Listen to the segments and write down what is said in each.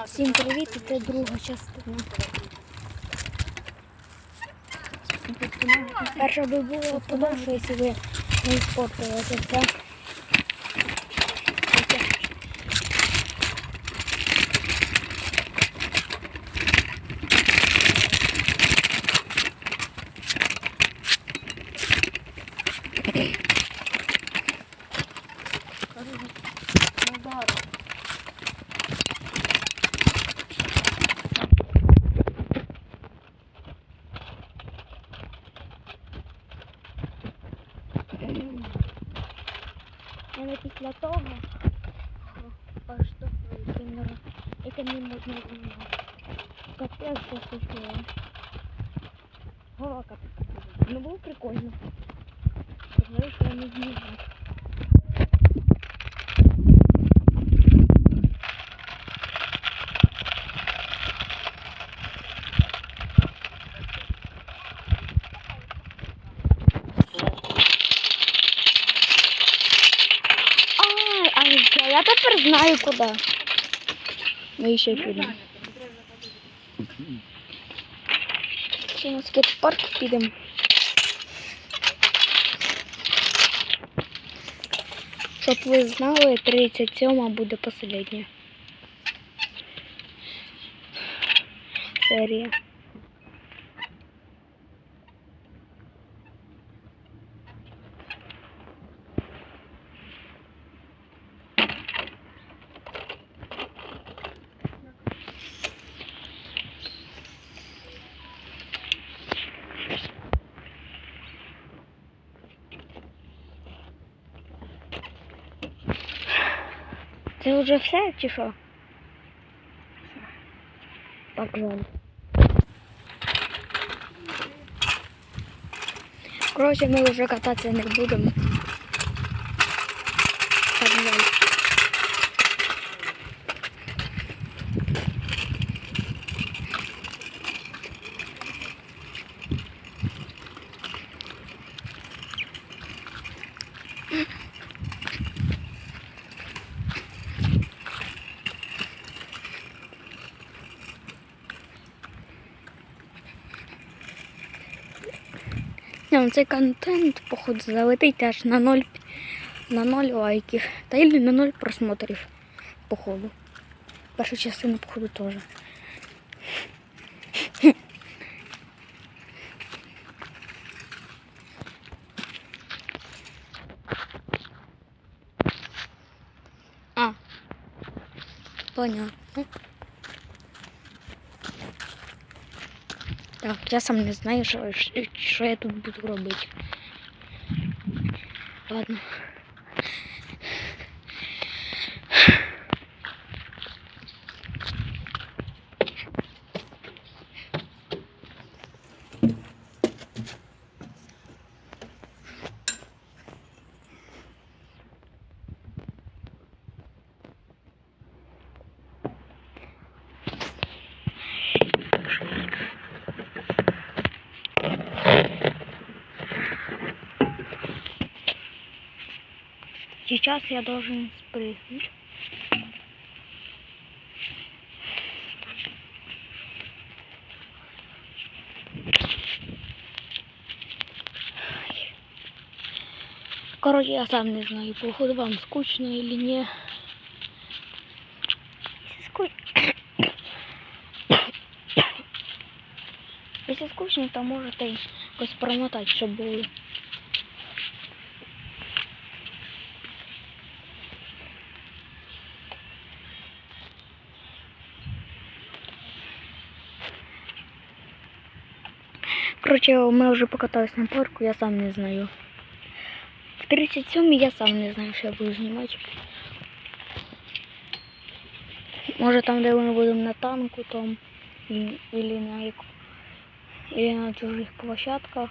Всім привіт, це друга частина. Перша би було подовше, якщо ви не спортувалися це. Але після того аж до кінера, яке не можна знімати. Капець посухило. Голова капець. Ну було прикольно. Говорю, що я не знімаю. А, а я- я тепер знаю куди. Ми ще підемо. Ще на скейт-парк підемо. Щоб ви знали, 37 буде последня. Серія. Це вже все чи що? Так жаль. Коротше, ми вже кататися не будемо. Так жаль. Ні, ну цей контент, походу, залетить аж на 0, на 0 лайків. Та й на 0 просмотрів, походу. Першу частину, походу, теж. А. Понятно. Так, я сам не знаю, що, що я тут буду робити. Ладно. Сейчас я должен спрыгнуть. Короче, я сам не знаю, походу вам скучно или не. Если скучно, Если скучно, то можете якось промотати, щоб було. Короче, ми вже покатались на парку, я сам не знаю. В 37 я сам не знаю, що я буду знімати. Може там, де ми будемо на танку, там, или на, или на чужих площадках.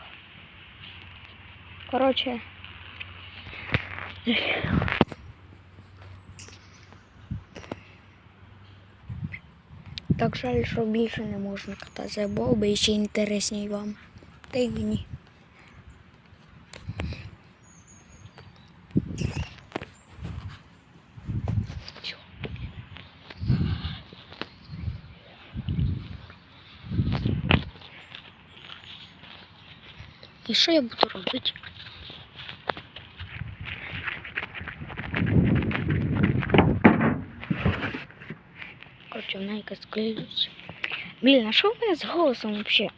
Короче. Так жаль, що більше не можна кататися, бо би ще інтересніше вам. Дай мені. І що я буду робити? Короче, вона якась клеюсь. Блін, а що в мене з голосом взагалі?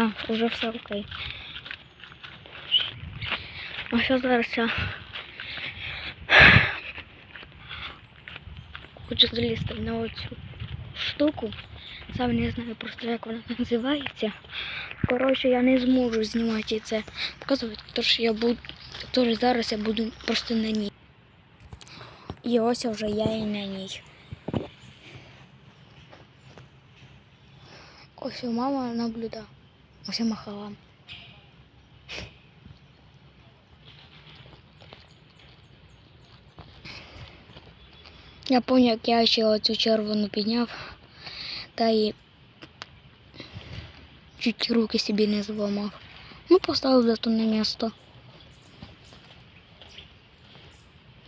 А, уже все окей. А що зараз я хочу залізти на оцю штуку. Сам не знаю просто як вона називається. Коротше, я не зможу знімати це показувати, тож я буду, тож зараз я буду просто на ній. І ось вже я і на ній. Ось мама наблюдає. Ось я махала. Я пам'ятаю, як я ще оцю червону підняв та і чуть руки собі не зламав. Ну, поставив зато на місто.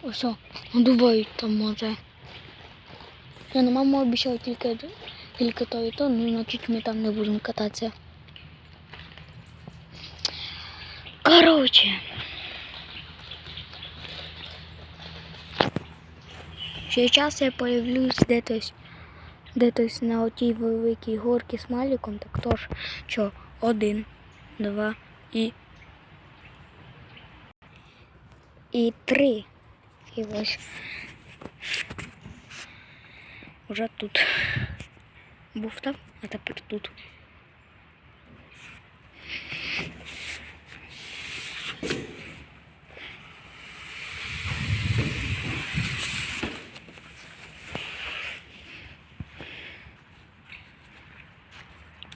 Ось, надувають там може. Я на маму обіцяла тільки, тільки то і то, ну значить ми там не будемо кататися. Короче. Сейчас я появлюсь десь, десь на отій великій горці з маліком, так тож, що один, два і. І три. І ось. Уже тут. Був там, а тепер тут.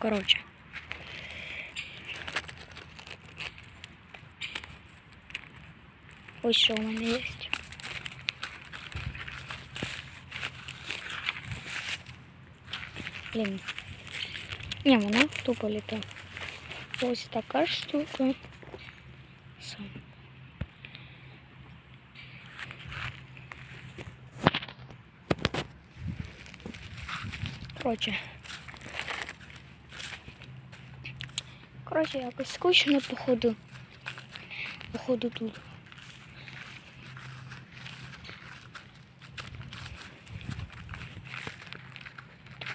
Короче. Ось що у мене є. Блін. Ні, вона тупо літає. Ось така штука. Сам. Короче. Короче, якось скучно, походу. Походу тут.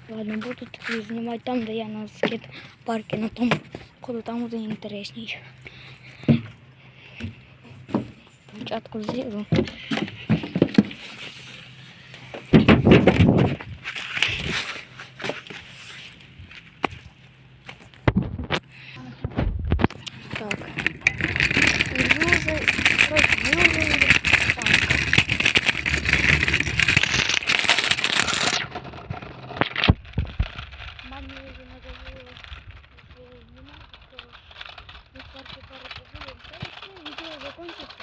Ладно, буду тоді знімати там, де я на скейт парке на тому, походу там буде інтересніше. Спочатку злізу. Так. Юзу, розюзу, так. Мамі вже надоело знімати, що ми перші пару побули. Та і все, відео закончиться.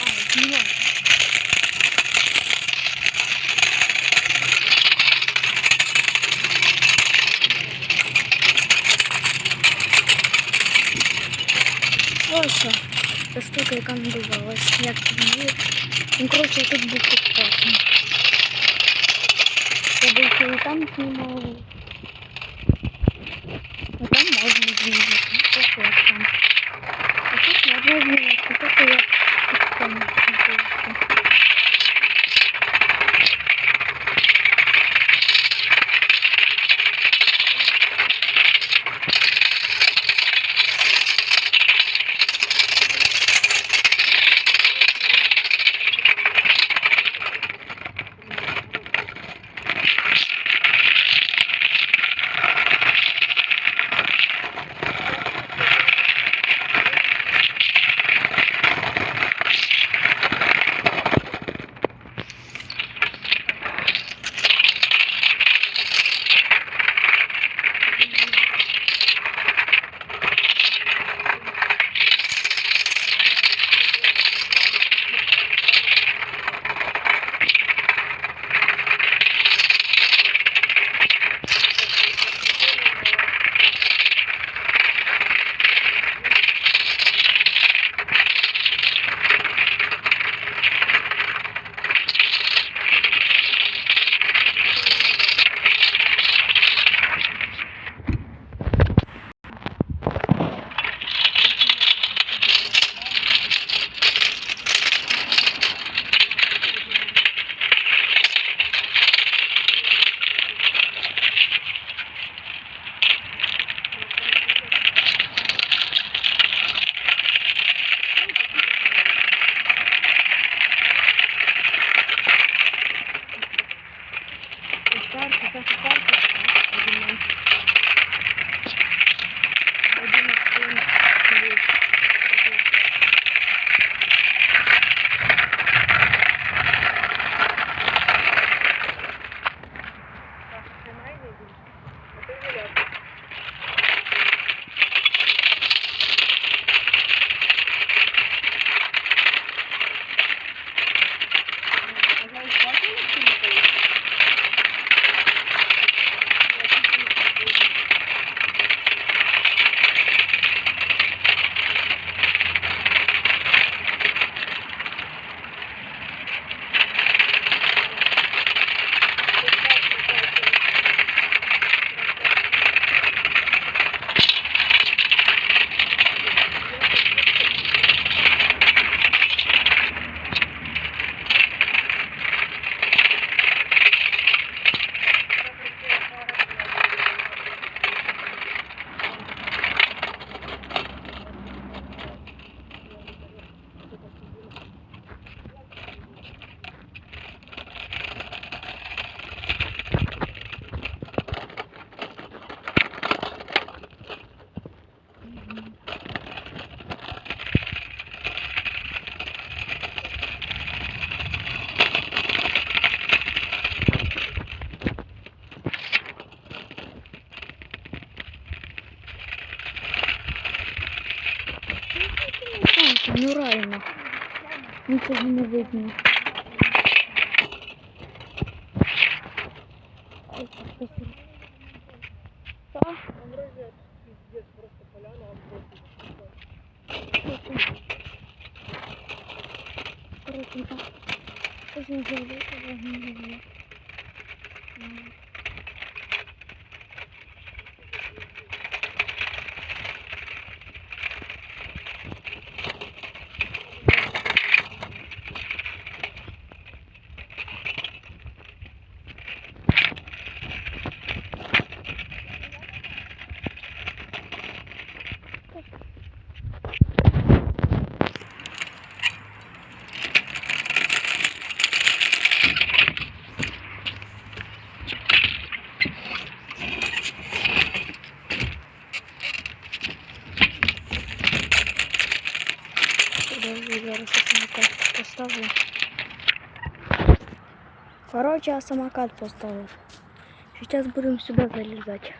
А, знімай. Ось. Ця штука, яка надувалась. Як її. Ну, коротше, тут був классно. Я був і там знімав. Сейчас карта. Один. Один один. Сонце, ну реально. Нічого не видно. Ой, що це? Що? Коротше, так. Щось не зробити, але не знаю. М. Подожди, зараз я самокат поставлю. Короче, я самокат поставил. Сейчас будем сюда залезать.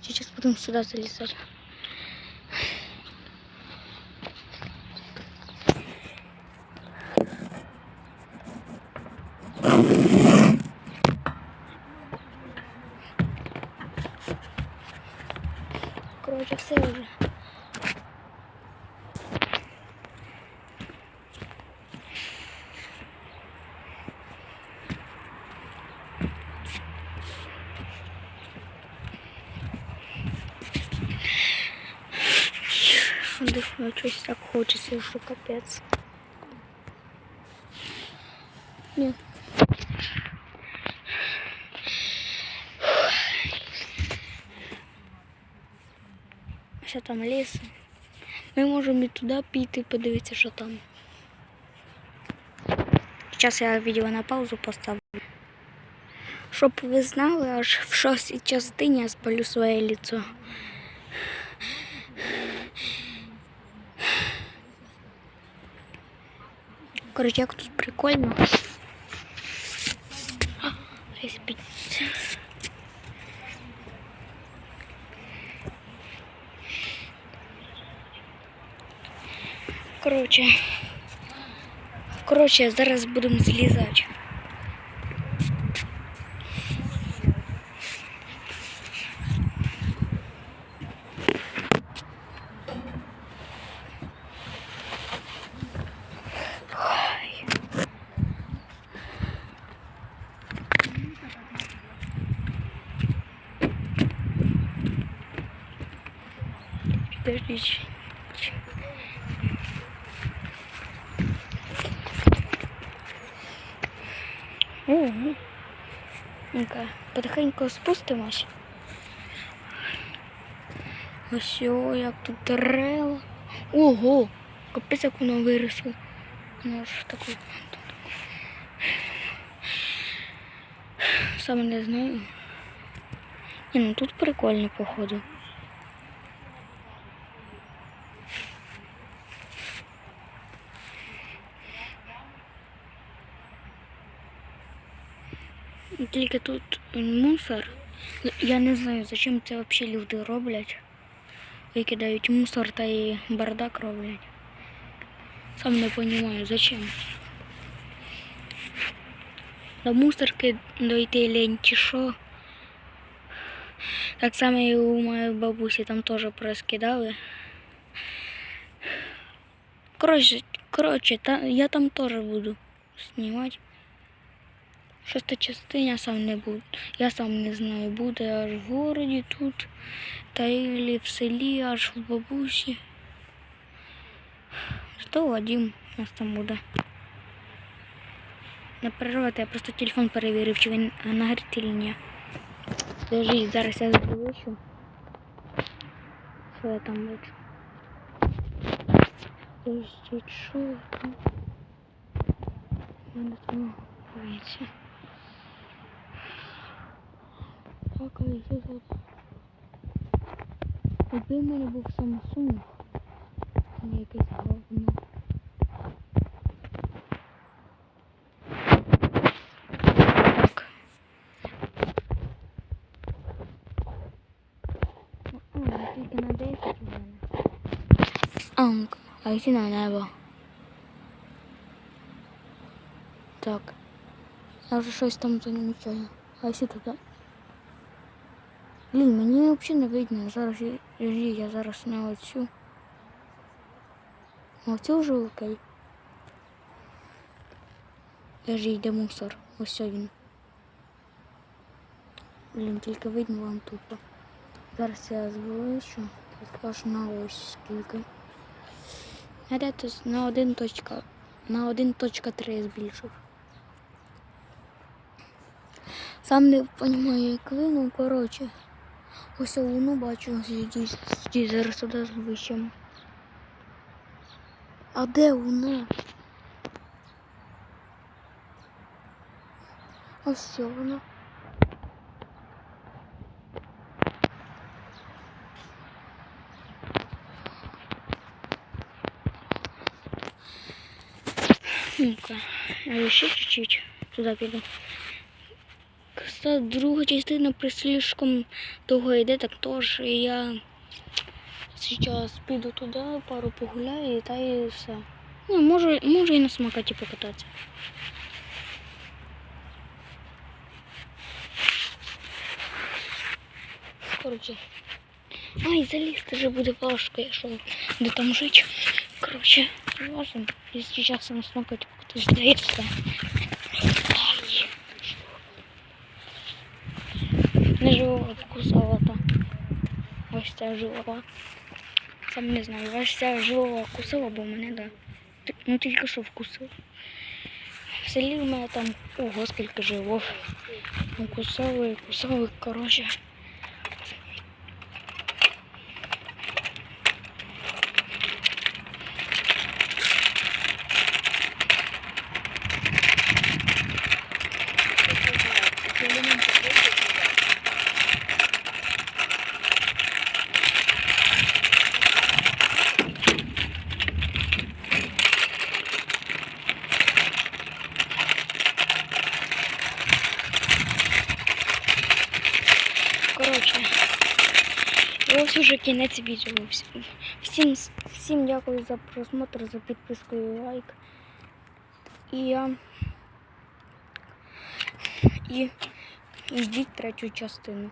Сейчас будем сюда залезать. Короче, все уже. Хочеться, що капець. Ні. Що там ліс? Ми можемо і туди піти, подивитися, що там. Зараз я відео на паузу поставлю. Щоб ви знали, аж в шостій частині я спалю своє лицо. Короче, як тут прикольно. А. Короче. Короче, зараз будемо злізати. Ого. Ну-ка, потихеньку спустимось. Ось о, як тут дерева. Ого! Капець, як воно виросло. Ну ж таку. Саме не знаю. Ні, ну тут прикольно, походу. Тільки тут мусор. Я не знаю, зачем це взагалі люди роблять. Викидають мусор та і бардак роблять. Сам не розумію, зачем. До мусорки дойти лень чи що. Так само і у моєї бабусі там теж розкидали. Коротше, коротше та, я там теж буду знімати. Шоста частина сам не буду. Я сам не знаю, буде аж в городі тут, та і в селі, аж в бабусі. Що Вадим у нас там буде? Не переживайте, я просто телефон перевірив, чи він нагрітий чи ні. Подожди, зараз я звучу. Що я там бачу? Подожди, що там? Там боїться. Так, а я тут. Якби в мене був Samsung, а не якесь говно. Так. А, тільки на 10 у мене. Анк, а йти на небо. Так. Я вже щось там замічаю. А якщо туди? Блін, мені взагалі не видно. Зараз я, зараз на оцю. Оцю вже окей. Ж йде мусор. Ось він. Блін, тільки видно вам тупо. Зараз я звеличу. Так аж на ось скільки. Десь на 1 точка. На 1.3 збільшив. Сам не розумію, як ви, ну коротше. Ось луну бачу, здесь, зараз туди з. А де луна? Ось вона. Ну-ка, я ще чуть-чуть туди піду. Кстати, друга частина при слишком довго йде, так теж і я зараз піду туди, пару погуляю і та і все. Ну, можу, можу і на самокаті покататися. Коротше. Ай, залізти вже буде важко, якщо де там жити. Коротше, важно. І зараз на самокаті покатаюсь, да і все. Ай. Не живого вкусова та. Ось ця живова. Сам не знаю, ваш ця живого кусила, бо мене, да. Ну тільки що вкусила. В селі в мене там ого, скільки живов. Ну, кусали, кусали, Коротше, ось уже кінець відео. Всім, всім дякую за просмотр, за підписку і лайк. І і, йдіть третю частину.